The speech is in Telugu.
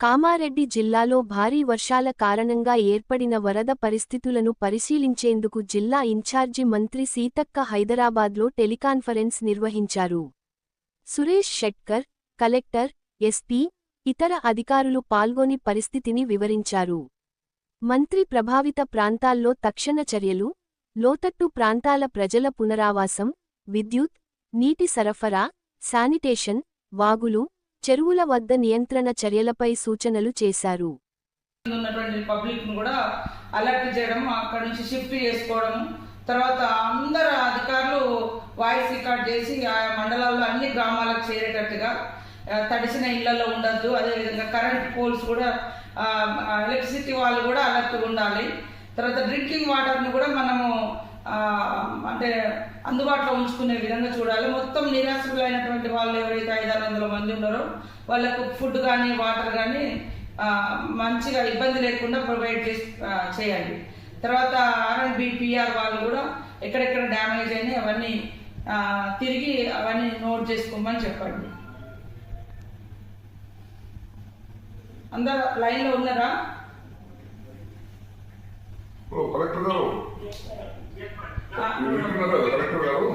కామారెడ్డి జిల్లాలో భారీ వర్షాల కారణంగా ఏర్పడిన వరద పరిస్థితులను పరిశీలించేందుకు జిల్లా ఇన్ఛార్జి మంత్రి సీతక్క హైదరాబాద్లో టెలికాన్ఫరెన్స్ నిర్వహించారు. సురేష్ షెట్కర్ కలెక్టర్ ఎస్పీ ఇతర అధికారులు పాల్గొని పరిస్థితిని వివరించారు. మంత్రి ప్రభావిత ప్రాంతాల్లో తక్షణ చర్యలు లోతట్టు ప్రాంతాల ప్రజల పునరావాసం విద్యుత్ నీటి సరఫరా శానిటేషన్ వాగులు చెరువుల వద్ద నియంత్రణ చర్యలపై సూచనలు చేశారు. ఉన్నటువంటి పబ్లిక్ కూడా అలర్ట్ చేయడం అక్కడ నుంచి షిఫ్ట్ చేసుకోవడం తర్వాత అందరు అధికారులు వాయిస్ రికార్డ్ చేసి ఆ మండలాల్లో అన్ని గ్రామాలకు చేరేటట్టుగా తడిసిన ఇళ్ళలో ఉండద్దు. అదేవిధంగా కరెంట్ పోల్స్ కూడా ఎలక్ట్రిసిటీ వాళ్ళు కూడా అలర్ట్గా ఉండాలి. తర్వాత డ్రింకింగ్ వాటర్ను కూడా మనము అంటే అందుబాటులో ఉంచుకునే విధంగా చూడాలి. మొత్తం నిరాశ్రులైనటువంటి వాళ్ళు ఎవరైతే ఐదారు వందల మంది ఉన్నారో వాళ్ళకు ఫుడ్ కానీ వాటర్ కానీ మంచిగా ఇబ్బంది లేకుండా ప్రొవైడ్ చేసి చేయండి. తర్వాత ఆర్ఎండ్బి పిఆర్ వాళ్ళు కూడా ఎక్కడెక్కడ డ్యామేజ్ అయినాయి అవన్నీ తిరిగి అవన్నీ నోట్ చేసుకోమని చెప్పండి. అందరు లైన్లో ఉన్నారా? కలెక్టర్ గారు. కలెక్టర్ గారు.